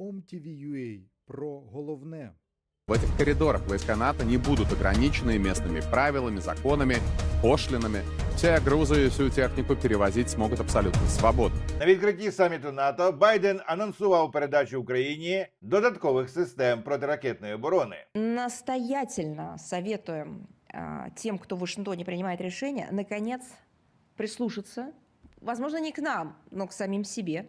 OMTV.ua про головне. В этих коридорах войска НАТО не будут ограничены местными правилами, законами, пошлинами. Все грузы и всю технику перевозить смогут абсолютно свободно. На відкритті саміту НАТО Байден анонсував передачу Україні додаткових систем протиракетної оборони. Настоятельно советуем а, тем, кто в Вашингтоне принимает решения, наконец прислушаться, возможно, не к нам, но к самим себе,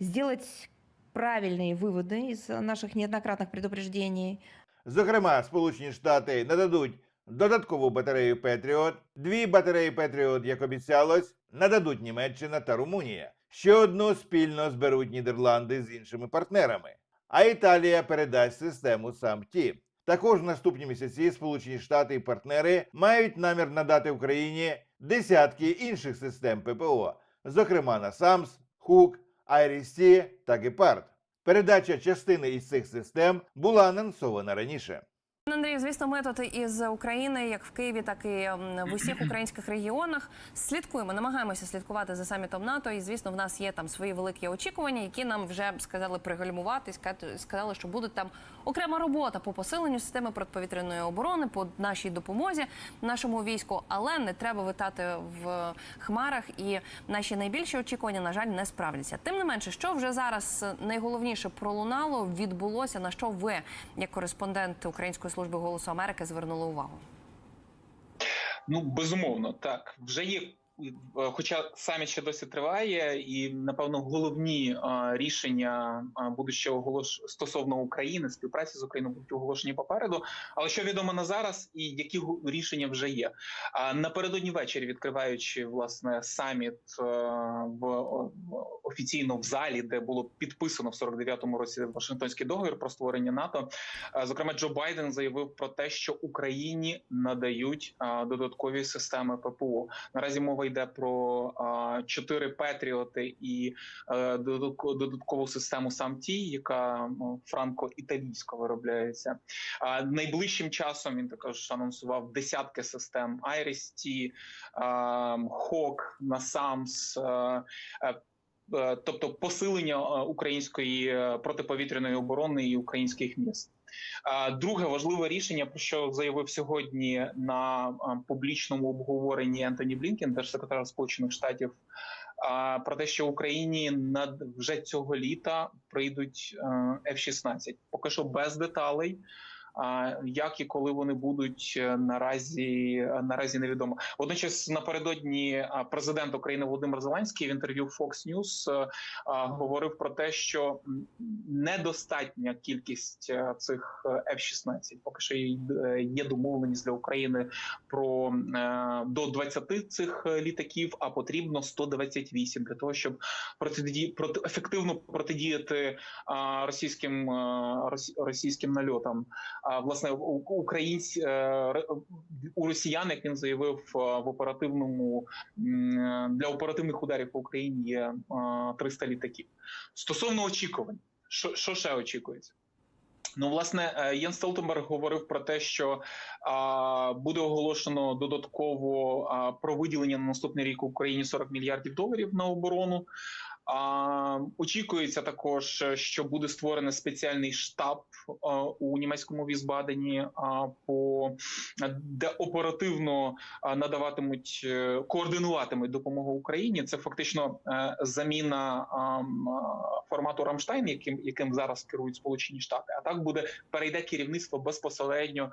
сделать правильные выводы из наших неоднократных предупреждений, Зокрема, Сполучені Штати нададуть додаткову батарею Петріот, дві батареї Петріот, як обіцялось, нададуть Німеччина та Румунія. Ще одну спільно зберуть Нідерланди з іншими партнерами. А Італія передасть систему САМТІ. Також в наступні місяці Сполучені Штати і партнери мають намір надати Україні десятки інших систем ППО, зокрема на САМС, ХУК, Айрісті та Гепард. Передача частини із цих систем була анонсована раніше. Пане Андрію, звісно, ми тут із України, як в Києві, так і в усіх українських регіонах слідкуємо, намагаємося слідкувати за самітом НАТО. І звісно, в нас є там свої великі очікування, які нам вже сказали пригальмувати. Сказали, що буде там окрема робота по посиленню системи протиповітряної оборони, по нашій допомозі нашому війську. Але не треба витати в хмарах, і наші найбільші очікування, на жаль, не справляться. Тим не менше, що вже зараз найголовніше пролунало, відбулося, на що ви, як кореспондент Української служби голосу Америки, звернули увагу. Ну безумовно, так вже є. Е, Хоча саміт ще досі триває, і напевно головні е, рішення е, будуть ще оголош стосовно України, співпраці з Україною будуть оголошені попереду. Але що відомо на зараз, і які рішення вже є? Напередодні ввечері, відкриваючи власне саміт в офіційно в залі, де було підписано в 49-му році Вашингтонський договір про створення НАТО. Зокрема, Джо Байден заявив про те, що Україні надають додаткові системи ППО. Наразі мова йде про чотири Петріоти і е, додаткову систему САМТІ, яка франко-італійсько виробляється. Найближчим часом він також анонсував десятки систем IRIS-T, ХОК, НАСАМС. Е, Тобто посилення е, української е, протиповітряної оборони і українських міст. Друге важливе рішення, про що заявив сьогодні на публічному обговоренні Ентоні Блінкен, держсекретар Сполучених Штатів, про те, що Україні над вже цього літа прийдуть е, F-16. Поки що без деталей. Як і коли вони будуть е, наразі наразі невідомо. Водночас напередодні президент України Володимир Зеленський в інтерв'ю Fox News е, говорив про те, що недостатня кількість е, цих е, F-16. Поки що є- е, домовленість для України про е, до 20 цих е, літаків, а потрібно 128 для того, щоб протидії проти ефективно протидіяти російським російським нальотам. Власне українсь е, у росіян, як він заявив е, в оперативному для оперативних ударів по Україні є е, 300 літаків. Стосовно очікувань, що, що ще очікується? Ну, власне, е, Єн Столтенберг говорив про те, що а, буде оголошено додатково а, про виділення на наступний рік Україні 40 мільярдів доларів на оборону. Очікується також, що буде створений спеціальний штаб у німецькому Візбадені, по де оперативно надаватимуть е, координуватимуть допомогу Україні. Це фактично е, заміна формату Рамштайн, яким яким зараз керують Сполучені Штати. А так буде перейде керівництво безпосередньо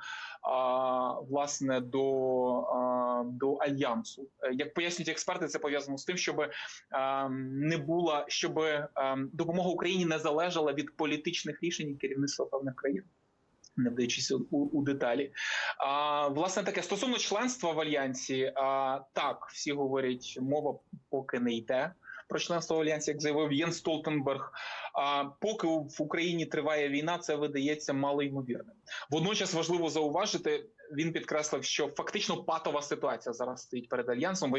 власне до, до альянсу. Як пояснюють експерти, це пов'язано з тим, щоб а, не була, щоб а, допомога Україні не залежала від політичних рішень керівництва певних країн. Не вдаючись у, у деталі, а власне таке стосовно членства в альянсі, а, так всі говорять, мова поки не йде про членство в альянсі, як заявив Єн Столтенберг. А поки в Україні триває війна, це видається малоймовірним. Водночас важливо зауважити, він підкреслив, що фактично патова ситуація зараз стоїть перед альянсом.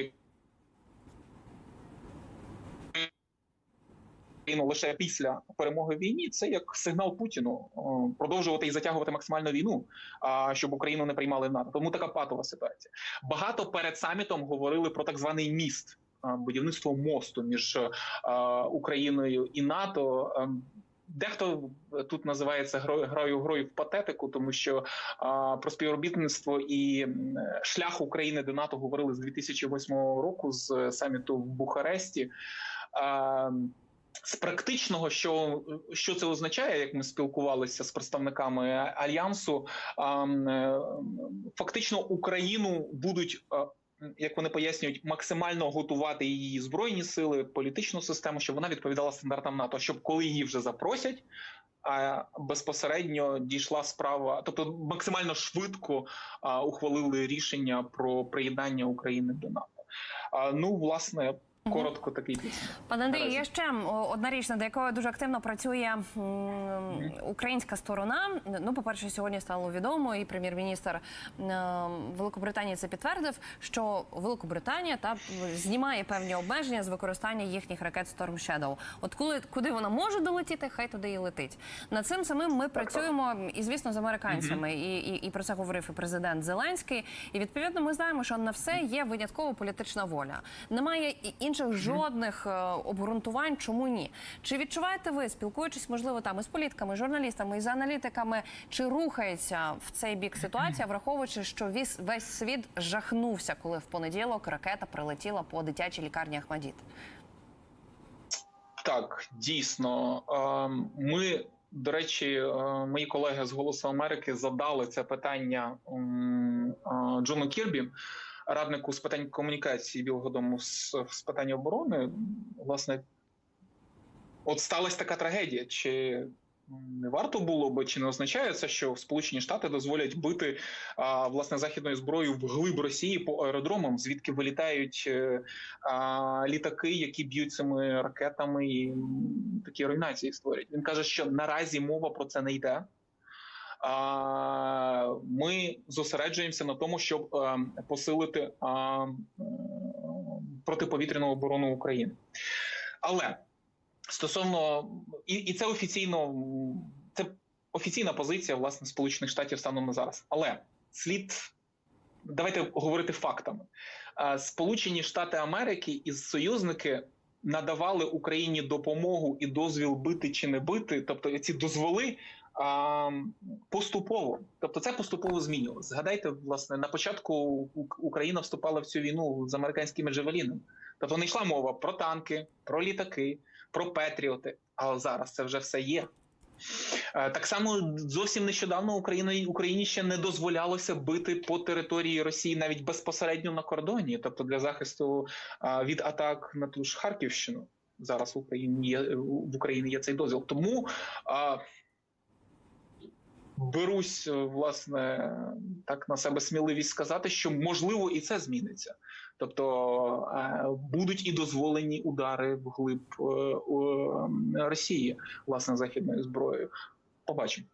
Україну лише після перемоги в війні, це як сигнал Путіну продовжувати і затягувати максимально війну, щоб Україну не приймали в НАТО. Тому така патова ситуація. Багато перед самітом говорили про так званий міст, а, будівництво мосту між Україною і НАТО. Дехто тут називається грою грою в патетику, тому що а, про співробітництво і шлях України до НАТО говорили з 2008 року з саміту в Бухаресті. А, з практичного, що, що це означає, як ми спілкувалися з представниками альянсу, е, фактично Україну будуть. Як вони пояснюють, максимально готувати її збройні сили, політичну систему, щоб вона відповідала стандартам НАТО, щоб коли її вже запросять, а безпосередньо дійшла справа, тобто максимально швидко ухвалили рішення про приєднання України до НАТО. Ну, власне, коротко такий підсумок. Пане Наразі. є ще одна річ, над якою дуже активно працює українська сторона. Ну, по-перше, сьогодні стало відомо, і прем'єр-міністр Великобританії це підтвердив, що Великобританія та знімає певні обмеження з використання їхніх ракет Storm Shadow. От коли куди вона може долетіти, хай туди і летить. Над цим самим ми працюємо і, звісно, з американцями. І, і, і про це говорив і президент Зеленський. І відповідно ми знаємо, що на все є винятково політична воля. Немає і- інших жодних е, обґрунтувань, чому ні. Чи відчуваєте ви, спілкуючись, можливо, там із політиками, журналістами, із аналітиками, чи рухається в цей бік ситуація, враховуючи, що весь, світ жахнувся, коли в понеділок ракета прилетіла по дитячій лікарні Ахмадіт? Так, дійсно. Ми, до речі, мої колеги з Голосу Америки задали це питання Джону Кірбі, раднику з питань комунікації Білого Дому з, з питань оборони. Власне, от сталася така трагедія. Чи не варто було би, чи не означає це, що Сполучені Штати дозволять бити а, власне західною зброєю в глиб Росії по аеродромам, звідки вилітають е, а, літаки, які б'ють цими ракетами і такі руйнації створять. Він каже, що наразі мова про це не йде. Ми зосереджуємося на тому, щоб е, посилити е, протиповітряну оборону України. Але стосовно і, і це офіційно це офіційна позиція власне Сполучених Штатів станом на зараз. Але слід давайте говорити фактами. Е, Сполучені Штати Америки і союзники надавали Україні допомогу і дозвіл бити чи не бити, тобто ці дозволи. Поступово, тобто це поступово змінювалося. Згадайте, власне, на початку Україна вступала в цю війну з американськими джавелінами. Тобто не йшла мова про танки, про літаки, про Петріоти. А зараз це вже все є. Е, Так само зовсім нещодавно Україна Україні ще не дозволялося бити по території Росії навіть безпосередньо на кордоні, тобто для захисту від атак на ту ж Харківщину. Зараз в Україні є в Україні є цей дозвіл. Тому берусь е, власне так на себе сміливість сказати, що можливо і це зміниться. Тобто е, будуть і дозволені удари вглиб е, у, е, Росії власне західною зброєю. Побачимо.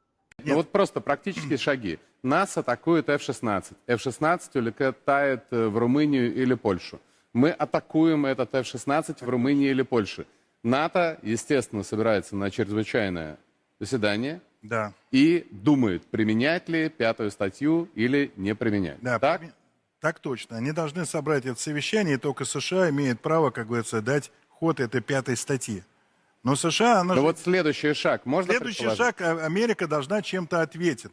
Ну вот просто практические шаги. Нас атакует F-16. F-16 улетает э, в Румынию или Польшу. Мы атакуем этот F-16 в Румынии или Польше. НАТО, естественно, собирается на чрезвычайное заседание Да. и думает, применять ли пятую статью или не применять. Да, так? так точно. Они должны собрать это совещание, и только США имеет право, как говорится, дать ход этой пятой статье. Но США, она Ну же- вот следующий шаг можно следующий шаг, а- Америка должна чем-то ответить.